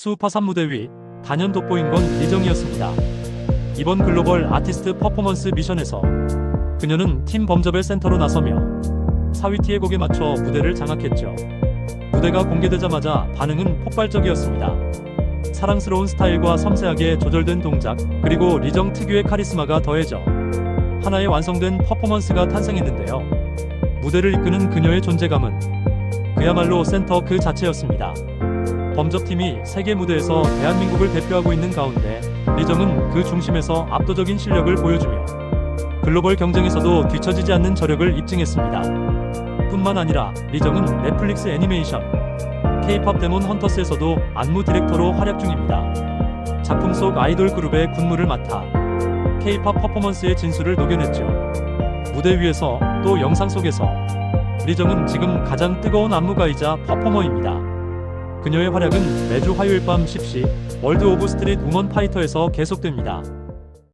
수우파산 무대 위 단연 돋보인 건 리정이었습니다. 이번 글로벌 아티스트 퍼포먼스 미션에서 그녀는 팀 범접의 센터로 나서며 사위티의 곡에 맞춰 무대를 장악했죠. 무대가 공개되자마자 반응은 폭발적이었습니다. 사랑스러운 스타일과 섬세하게 조절된 동작, 그리고 리정 특유의 카리스마가 더해져 하나의 완성된 퍼포먼스가 탄생했는데요. 무대를 이끄는 그녀의 존재감은 그야말로 센터 그 자체였습니다. 범접팀이 세계 무대에서 대한민국을 대표하고 있는 가운데 리정은 그 중심에서 압도적인 실력을 보여주며 글로벌 경쟁에서도 뒤처지지 않는 저력을 입증했습니다. 뿐만 아니라 리정은 넷플릭스 애니메이션 K-팝 데몬 헌터스에서도 안무 디렉터로 활약 중입니다. 작품 속 아이돌 그룹의 군무를 맡아 K-팝 퍼포먼스의 진수를 녹여냈죠. 무대 위에서 또 영상 속에서 리정은 지금 가장 뜨거운 안무가이자 퍼포머입니다. 그녀의 활약은 매주 화요일 밤 10시 월드 오브 스트릿 우먼 파이터에서 계속됩니다.